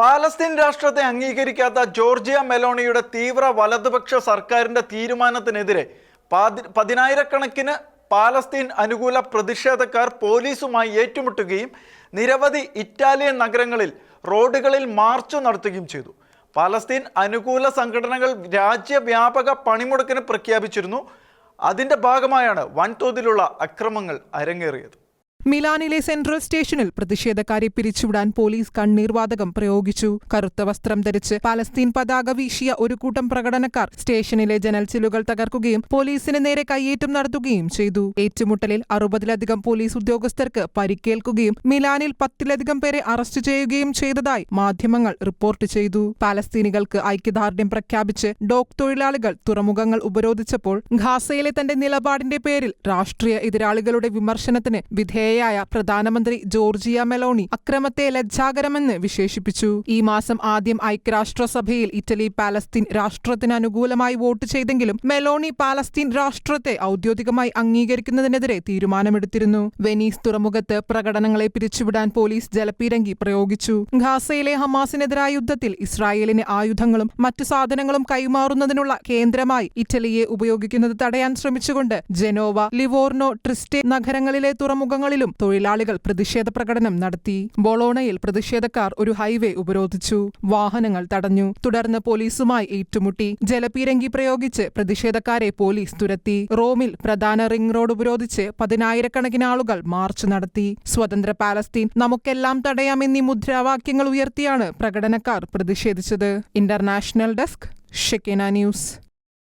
Palestine രാഷ്ട്രത്തെ അംഗീകരിക്കാത്ത Georgia മെലോണിയുടെ തീവ്ര വലതുപക്ഷ സർക്കാരിന്റെ തീരുമാനത്തിനെതിരെ പാതി- പതിനായിരക്കണക്കിന് പാലസ്തീൻ അനുകൂല പ്രതിഷേധക്കാർ പോലീസുമായി ഏറ്റുമുട്ടുകയും നിരവധി ഇറ്റാലിയൻ നഗരങ്ങളിൽ റോഡുകളിൽ മാർച്ച് നടത്തുകയും ചെയ്തു. പാലസ്തീൻ അനുകൂല സംഘടനകൾ രാജ്യവ്യാപക പണിമുടക്കിന് പ്രഖ്യാപിച്ചിരുന്നു. അതിന്റെ ഭാഗമായാണ് വൻതോതിലുള്ള അക്രമങ്ങൾ അരങ്ങേറിയത്. മിലാനിലെ സെൻട്രൽ സ്റ്റേഷനിൽ പ്രതിഷേധക്കാരെ പിരിച്ചുവിടാൻ പോലീസ് കണ്ണീർവാതകം പ്രയോഗിച്ചു. കറുത്ത വസ്ത്രം ധരിച്ച് പലസ്തീൻ പതാക വീശിയ ഒരു കൂട്ടം പ്രകടനക്കാർ സ്റ്റേഷനിലെ ജനൽച്ചിലുകൾ തകർക്കുകയും പോലീസിന് നേരെ കയ്യേറ്റം നടത്തുകയും ചെയ്തു. ഏറ്റുമുട്ടലിൽ അറുപതിലധികം പോലീസ് ഉദ്യോഗസ്ഥർക്ക് പരിക്കേൽക്കുകയും മിലാനിൽ പത്തിലധികം പേരെ അറസ്റ്റ് ചെയ്യുകയും ചെയ്തതായി മാധ്യമങ്ങൾ റിപ്പോർട്ട് ചെയ്തു. പാലസ്തീനികൾക്ക് ഐക്യദാർഢ്യം പ്രഖ്യാപിച്ച് ഡോക് തൊഴിലാളികൾ തുറമുഖങ്ങൾ ഉപരോധിച്ചപ്പോൾ ഖാസയിലെ തന്റെ നിലപാടിന്റെ പേരിൽ രാഷ്ട്രീയ എതിരാളികളുടെ വിമർശനത്തിന് വിധേയയായ പ്രധാനമന്ത്രി ജോർജിയ മെലോണി അക്രമത്തെ ലജ്ജാകരമെന്ന് വിശേഷിപ്പിച്ചു. ഈ മാസം ആദ്യം ഐക്യരാഷ്ട്രസഭയിൽ ഇറ്റലി പാലസ്തീൻ രാഷ്ട്രത്തിന് അനുകൂലമായി വോട്ട് ചെയ്തെങ്കിലും മെലോണി പാലസ്തീൻ രാഷ്ട്രത്തെ ഔദ്യോഗികമായി അംഗീകരിക്കുന്നതിനെതിരെ തീരുമാനമെടുത്തിരുന്നു. വെനീസ് തുറമുഖത്ത് പ്രകടനങ്ങളെ പിരിച്ചുവിടാൻ പോലീസ് ജലപീരങ്കി പ്രയോഗിച്ചു. ഖാസയിലെ ഹമാസിനെതിരായ യുദ്ധത്തിൽ ഇസ്രായേലിന് ആയുധങ്ങളും മറ്റു സാധനങ്ങളും കൈമാറുന്നതിനുള്ള കേന്ദ്രമായി ഇറ്റലിയെ ഉപയോഗിക്കുന്നത് തടയാൻ ശ്രമിച്ചുകൊണ്ട് ജനോവ ലിവോർണോ ട്രിസ്റ്റെ നഗരങ്ങളിലെ തുറമുഖങ്ങളിലും തൊഴിലാളികൾ പ്രതിഷേധ പ്രകടനം നടത്തി. ബൊളോണയിൽ പ്രതിഷേധക്കാർ ഒരു ഹൈവേ ഉപരോധിച്ചു. വാഹനങ്ങൾ തടഞ്ഞു. തുടർന്ന് പോലീസുമായി ഏറ്റുമുട്ടി. ജലപീരങ്കി പ്രയോഗിച്ച് പ്രതിഷേധക്കാരെ പോലീസ് തുരത്തി. റോമിൽ പ്രധാന റിംഗ് റോഡ് ഉപരോധിച്ച് പതിനായിരക്കണക്കിന് ആളുകൾ മാർച്ച് നടത്തി. സ്വതന്ത്ര പാലസ്തീൻ നമുക്കെല്ലാം തടയാമെന്നീ മുദ്രാവാക്യങ്ങൾ ഉയർത്തിയാണ് പ്രകടനക്കാർ പ്രതിഷേധിച്ചത്. International desk Shekinah news.